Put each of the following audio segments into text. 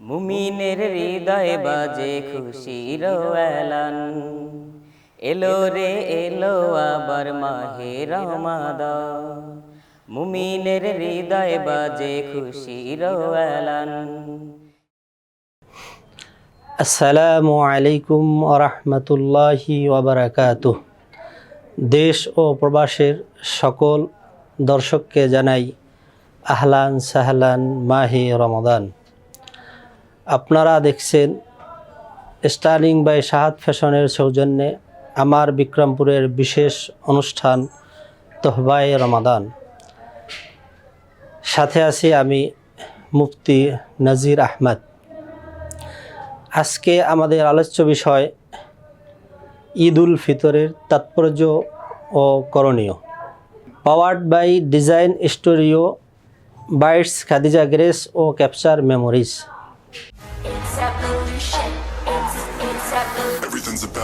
মুমিনের হৃদয় বাজে খুশির এলান এলো রে, এলো আবার মাহে রমাদান। মুমিনের হৃদয় বাজে খুশির এলান আসসালামু আলাইকুম আরহামতুল্লাহি ওবরাকাতুহ। দেশ ও প্রবাসের সকল দর্শককে জানাই আহলান সাহলান মাহি রমাদান। আপনারা দেখছেন স্টার্লিং বাই শাহাদ ফ্যাশনের সৌজন্যে আমার বিক্রমপুরের বিশেষ অনুষ্ঠান তোহবায় রমাদান। সাথে আছি আমি মুফতি নজির আহমদ। আজকে আমাদের আলোচ্য বিষয় ঈদ উল ফিতরের তাৎপর্য ও করণীয়। Powered by design studio bytes Khadija Grace O capture memories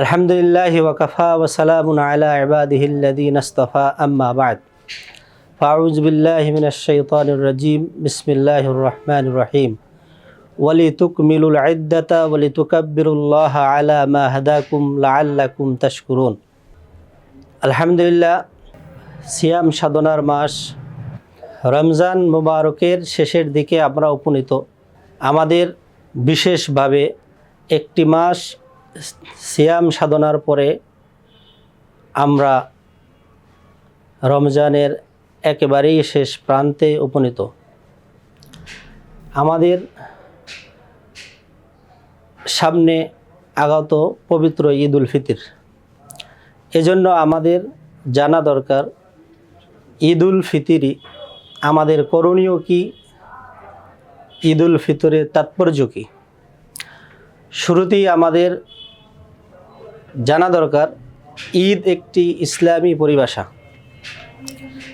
আলহামদুলিল্লাহ ওয়া সালামুন আলা ইবাদিহিল্লাযীনা আস্তফা, আম্মা বাদ। ফাউজ বিল্লাহ মিনাশাইতানির রাজীম, বিসমিল্লাহির রাহমানির রহিম। ওয়া লিতুকমিলুল ইদ্দাতা ওয়া লিতুকাব্বিরুল্লাহ আলা মা হাদাকুম লাআল্লাকুম তাশকুরুন। আলহামদুলিল্লাহ, সিয়াম সাধনার মাস, রমজান মুবারকের শেষের দিকে আমরা উপনীত। আমাদের বিশেষভাবে একটি মাস সিয়াম সাধনার পরে আমরা রমজানের একেবারেই শেষ প্রান্তে উপনীত। আমাদের সামনে আগত পবিত্র ঈদ উল ফিতর। এজন্য আমাদের জানা দরকার ঈদ উল ফিতরি আমাদের করণীয় কি? ঈদ উল ফিতরের তাৎপর্য কী? শুরুতেই আমাদের জানা দরকার, ঈদ একটি ইসলামী পরিভাষা।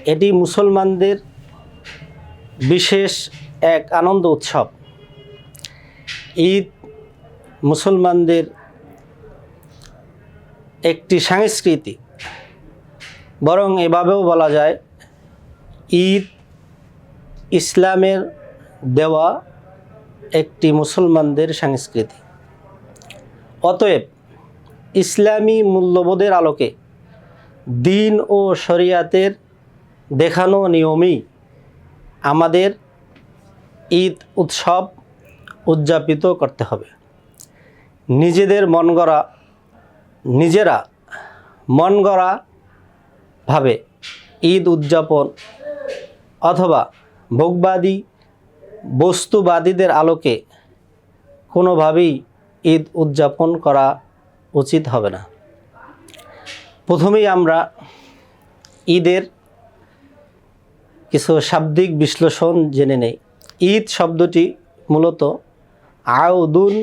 এটি মুসলমানদের বিশেষ এক আনন্দ উৎসব। ঈদ মুসলমানদের একটি সংস্কৃতি বরং এভাবেও বলা যায়, ঈদ ইসলামের দেওয়া একটি মুসলমানদের সংস্কৃতি অতএব ইসলামী মূল্যবোধের আলোকে দিন ও শরিয়াতের দেখানো নিয়মেই আমাদের ঈদ উৎসব উদযাপিত করতে হবে। নিজেদের মন গড়া, নিজেরা মন গড়া ভাবে ঈদ উদযাপন অথবা ভোগবাদী, বস্তুবাদীদের আলোকে কোনোভাবেই ঈদ উদযাপন করা উচিত হবে না। প্রথমেই আমরা ঈদের কিছু শাব্দিক বিশ্লেষণ জেনে নেই। ঈদ শব্দটি মূলত আউদুন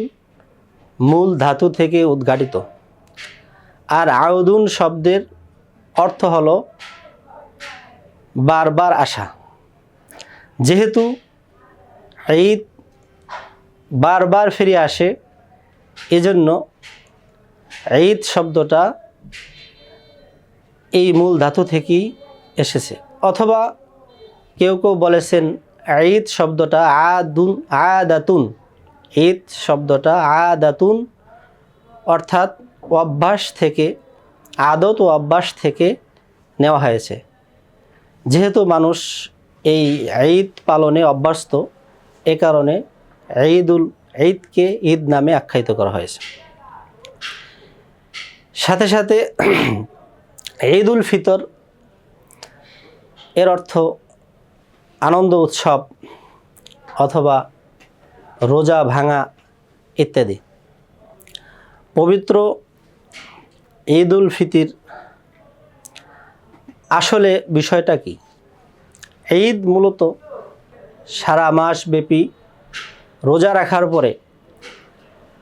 মূল ধাতু থেকে উদ্ঘাটিত। আর আউদুন শব্দের অর্থ হলো বারবার আসা। যেহেতু ঈদ বারবার ফিরে আসে, এজন্য ঈদ শব্দটা এই মূল ধাতু থেকেই এসেছে। অথবা কেউ কেউ বলেছেন, ঈদ শব্দটা আদুন, আদাতুন। ঈদ শব্দটা আদাতুন অর্থাৎ অভ্যাস থেকে, আদত ও অভ্যাস থেকে নেওয়া হয়েছে। যেহেতু মানুষ এই ঈদ পালনে অভ্যস্ত, এ কারণে ঈদুল, ঈদকে ঈদ নামে আখ্যায়িত করা হয়েছে। সাথে সাথে ঈদ উল ফিতর এর অর্থ আনন্দ উৎসব অথবা রোজা ভাঙা ইত্যাদি। পবিত্র ঈদ উল ফিতির আসলে বিষয়টা কি? ঈদ মূলত সারা মাস ব্যাপী রোজা রাখার পরে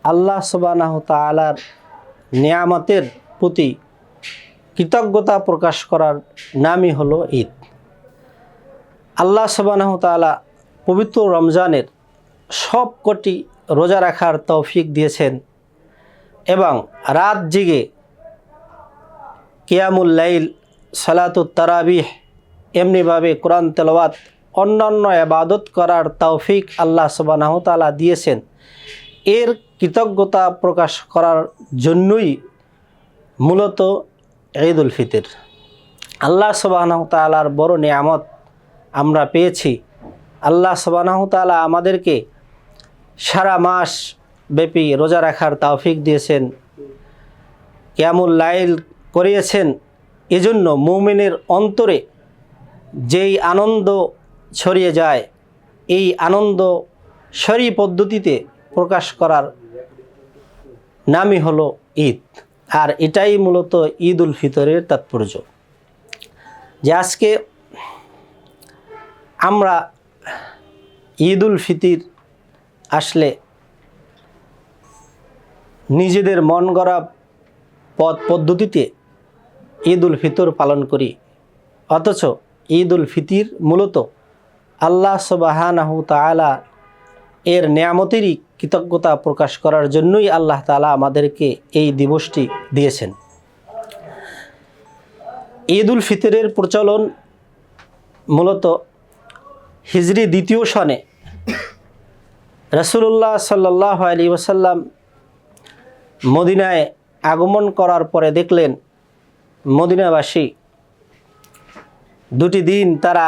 আল্লাহ সুবানাহ তালার নিয়ামতের প্রতি কৃতজ্ঞতা প্রকাশ করার নামই হলো ঈদ। আল্লাহ সবানাহ তালা পবিত্র রমজানের সব কটি রোজা রাখার তৌফিক দিয়েছেন এবং রাত জেগে কিয়ামুল লাইল, সালাতুত তারাবিহ, এমনিভাবে কোরআন তেলাওয়াত, অন্যান্য আবাদত করার তৌফিক আল্লাহ সবানাহ তালা দিয়েছেন। এর কৃতজ্ঞতা প্রকাশ করার জন্যই মূলত ঈদ উল ফিতর। আল্লাহ সবানাহ তালার বড় নিয়ামত আমরা পেয়েছি। আল্লাহ সবানাহ তালা আমাদেরকে সারা মাস ব্যাপী রোজা রাখার তৌফিক দিয়েছেন কেমন লাইল করিয়েছেন। এজন্য মুমিনের অন্তরে যেই আনন্দ ছড়িয়ে যায়, এই আনন্দ সরি পদ্ধতিতে প্রকাশ করার নামই হলো ঈদ, আর এটাই মূলত ঈদ উল ফিতরের তাৎপর্য। যে আজকে আমরা ঈদ উল ফিতির আসলে নিজেদের মন গড়া পথ পদ্ধতিতে ঈদ উল ফিতর পালন করি। অথচ ঈদ উল ফিতির মূলত আল্লাহ সবাহানাহু তালা এর নিয়ামতেরই কৃতজ্ঞতা প্রকাশ করার জন্যই আল্লাহ তালা আমাদেরকে এই দিবসটি দিয়েছেন। ঈদ উল ফিতরের প্রচলন মূলত হিজরি দ্বিতীয় সনে। রসুল্লাহ সাল্লাহ আলী ওসাল্লাম মদিনায় আগমন করার পরে দেখলেন, মদিনাবাসী দুটি দিন তারা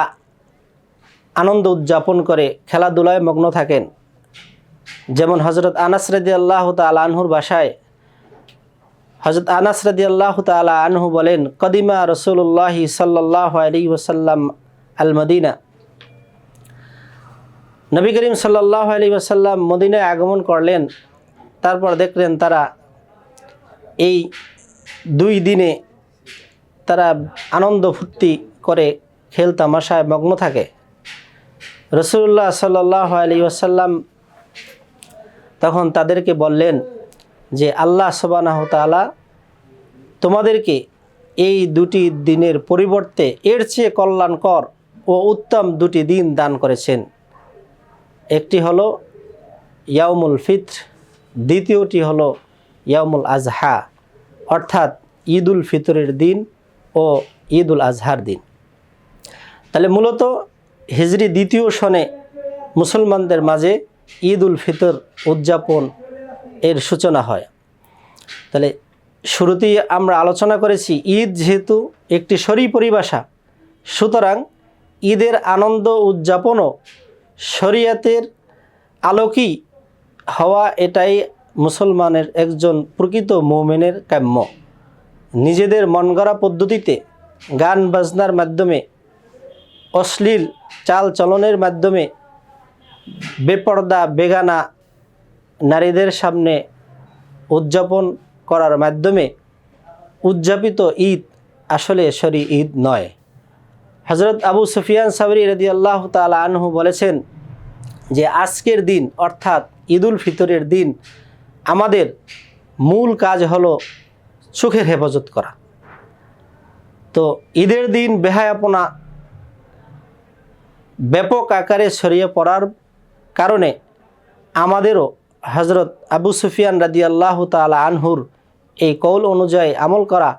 আনন্দ উদযাপন করে, খেলাধুলায় মগ্ন থাকেন। যেমন হজরত আনাস রদি আল্লাহ তাল আনহুর বাসায় হজরত আনাস রদি আল্লাহ তালা আনহু বলেন, কদিমা রসুল্লাহি সাল্লাহ আলী ওসাল্লাম আল মদিনা নবী করিম সাল্লাহ আলী ওসাল্লাম মদিনায় আগমন করলেন, তারপর দেখলেন তারা এই দুই দিনে তারা আনন্দ ফুর্তি করে খেল তামাশায় মগ্ন থাকে। রসুল্লাহ সাল্লাহ আলী ওসাল্লাম তখন তাদেরকে বললেন যে আল্লাহ সবানাহ তালা তোমাদেরকে এই দুটি দিনের পরিবর্তে এর চেয়ে কল্যাণকর ও উত্তম দুটি দিন দান করেছেন। একটি হলো ইয়াউমুল ফিত্র, দ্বিতীয়টি হলো ইয়াউমুল আজহা, অর্থাৎ ঈদ উল ফিতরের দিন ও ঈদ উল আজহার দিন। তাহলে মূলত হিজরি দ্বিতীয় সনে মুসলমানদের মাঝে ঈদ উল ফিতর উদযাপন এর সূচনা হয়। তাহলে শুরুতেই আমরা আলোচনা করেছি, ঈদ যেহেতু একটি সরি পরিভাষা, সুতরাং ঈদের আনন্দ উদযাপনও শরিয়াতের আলোকই হওয়া এটাই মুসলমানের একজন প্রকৃত মৌমেনের কাম্য। নিজেদের মন গড়া পদ্ধতিতে গান বাজনার মাধ্যমে, অশ্লীল চাল চলনের মাধ্যমে বেপর্দা, বেগানা নারীদের সামনে উদযাপন করার মাধ্যমে উদযাপিত ঈদ আসলে সরি ঈদ নয়। হজরত আবু সুফিয়ান সাবরি রদি আল্লাহ তালা আনহু বলেছেন যে, আজকের দিন অর্থাৎ ঈদুল ফিতরের দিন আমাদের মূল কাজ হলো চোখের হেফাজত করা। তো ঈদের দিন বেহায়াপনা ব্যাপক আকারে ছড়িয়ে পড়ার কারণে আমাদেরও হজরত আবু সুফিয়ান রাদি আল্লাহ তালা আনহুর এই কৌল অনুযায়ী আমল করা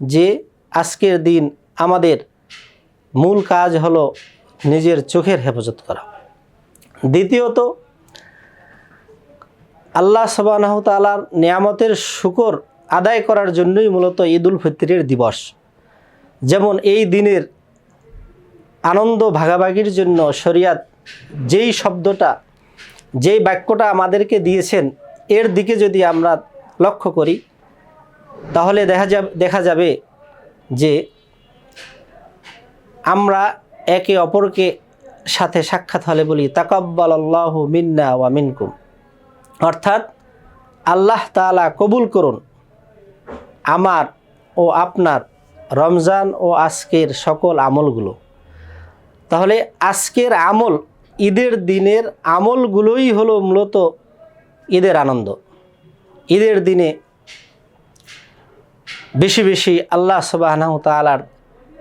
যে আজকের দিন আমাদের মূল কাজ হলো নিজের চোখের হেফাজত করা। দ্বিতীয়ত, আল্লাহ সবানাহ তালার নিয়ামতের শুকর আদায় করার জন্যই মূলত ঈদ উল ফিতরের দিবস। যেমন এই দিনের আনন্দ ভাগাভাগির জন্য শরিয়াত যেই শব্দটা, যেই বাক্যটা আমাদেরকে দিয়েছেন, এর দিকে যদি আমরা লক্ষ্য করি, তাহলে দেখা যাবে দেখা যাবে যে আমরা একে অপরকে সাথে সাক্ষাৎ হলে বলি তাকাব্বাল আল্লাহ মিন্না ওয়া মিনকুম। অর্থাৎ আল্লাহ তালা কবুল করুন। আমার ও আপনার রমজান ও আজকের সকল আমলগুলো। তাহলে আজকের আমল ঈদের দিনের আমলগুলোই হলো মূলত ঈদের আনন্দ। ঈদের দিনে বেশি বেশি আল্লাহ সুবাহ তালার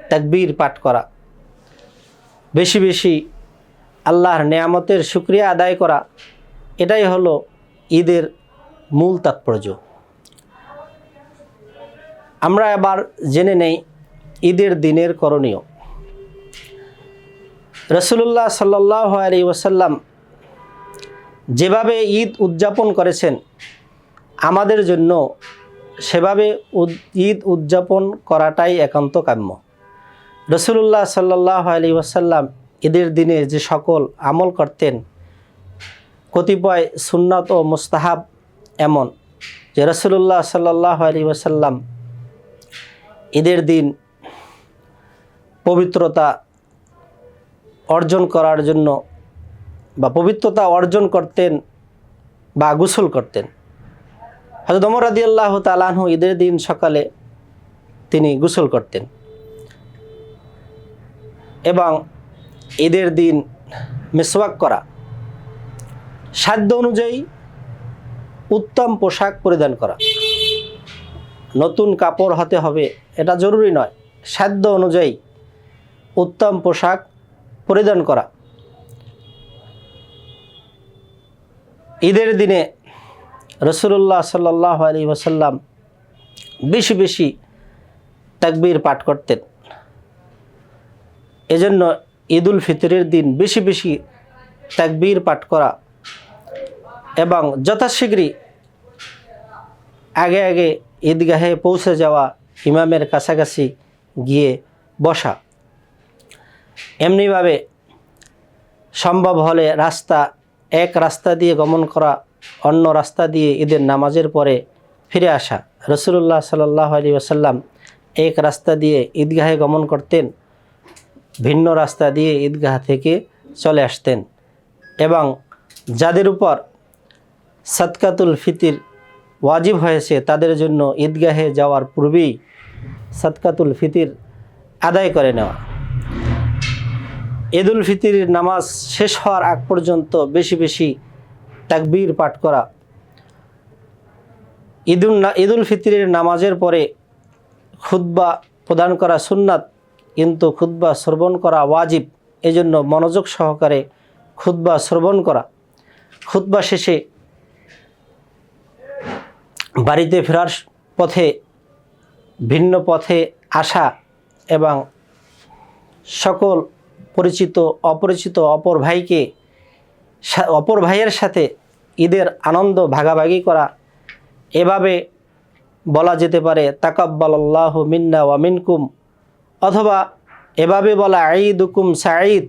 তাকবীর পাঠ করা, বেশি বেশি আল্লাহর নেয়ামতের শুক্রিয়া আদায় করা, এটাই হলো ঈদের মূল তাৎপর্য। আমরা এবার জেনে নেই ঈদের দিনের করণীয়। রসুল্লাহ সাল্লাহ আলী ওসাল্লাম যেভাবে ঈদ উদযাপন করেছেন, আমাদের জন্য সেভাবে ঈদ উদযাপন করাটাই একান্ত কাম্য। রসুল্লাহ সাল্লাহ আলী ওসাল্লাম ঈদের দিনে যে সকল আমল করতেন, কতিপয় সুন্নত ও মুস্তাহাব এমন যে রসুল্লাহ সাল্লাহ আলী ওসাল্লাম ঈদের দিন পবিত্রতা অর্জন করার জন্য বা পবিত্রতা অর্জন করতেন বা গোসল করতেন। হজরত ওমর রাদি আল্লাহ তালাহু ঈদের দিন সকালে তিনি গোসল করতেন। এবং ঈদের দিন মেসওয়াক করা সাধ্য অনুযায়ী উত্তম পোশাক পরিধান করা। নতুন কাপড় হতে হবে, এটা জরুরি নয়। সাধ্য অনুযায়ী উত্তম পোশাক পরিধান করা। ঈদের দিনে রসুল্লাহ সাল্লাহ আলী ওসাল্লাম বেশি বেশি তাকবীর পাঠ করতেন। এজন্য ঈদুল ফিতরের দিন বেশি বেশি তাকবীর পাঠ করা এবং যথাশীঘ্রই আগে আগে ঈদগাহে পৌঁছে যাওয়া ইমামের কাছাকাছি গিয়ে বসা। এমনিভাবে সম্ভব হলে রাস্তা, এক রাস্তা দিয়ে গমন করা, অন্য রাস্তা দিয়ে ঈদের নামাজের পরে ফিরে আসা। রসুল্লাহ সাল্লাহ আলী আসাল্লাম এক রাস্তা দিয়ে ঈদগাহে গমন করতেন, ভিন্ন রাস্তা দিয়ে ঈদগাহ থেকে চলে আসতেন এবং যাদের উপর সৎকাতুল ফিতির ওয়াজিব হয়েছে, তাদের জন্য ঈদগাহে যাওয়ার পূর্বেই সৎকাতুল ফিতির আদায় করে নেওয়া। ঈদুল ফিতির নামাজ শেষ হওয়ার আগ পর্যন্ত বেশি বেশি তাকবীর পাঠ করা। ঈদুল ঈদুল ফিতরের নামাজের পরে খুদ্া প্রদান করা সুন্নাত, কিন্তু খুদ্া শ্রবণ করা ওয়াজিব, এজন্য মনোযোগ সহকারে খুদ্া শ্রবণ করা। খুদ্া শেষে বাড়িতে ফেরার পথে, ভিন্ন পথে আসা এবং সকল পরিচিত, অপরিচিত অপর ভাইকে অপর ভাইয়ের সাথে ঈদের আনন্দ ভাগাভাগি করা, এভাবে বলা যেতে পারে তাকাব্বাল্লাহ মিন্না ওয়া মিনকুম, অথবা এভাবে বলা ঈদ উকুম সাঈদ,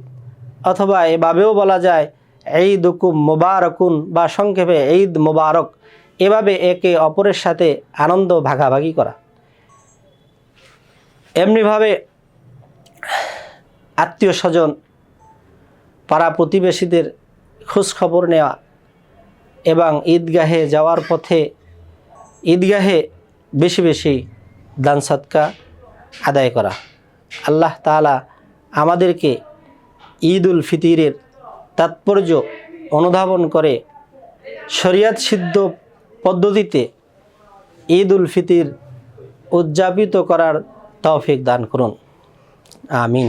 অথবা এভাবেও বলা যায় ঈদ উকুম মোবারকুন বা সংক্ষেপে ঈদ মোবারক, এভাবে একে অপরের সাথে আনন্দ ভাগাভাগি করা। এমনিভাবে আত্মীয় স্বজন, পাড়া প্রতিবেশীদের খবর নেওয়া এবং ঈদগাহে যাওয়ার পথে ঈদগাহে বেশি বেশি দান সৎকা আদায় করা। আল্লাহ তাআলা আমাদেরকে ঈদ উল ফিতিরের তাৎপর্য অনুধাবন করে শরিয়াত সিদ্ধ পদ্ধতিতে ঈদ উল ফিতির উদযাপিত করার তৌফিক দান করুন। আমিন।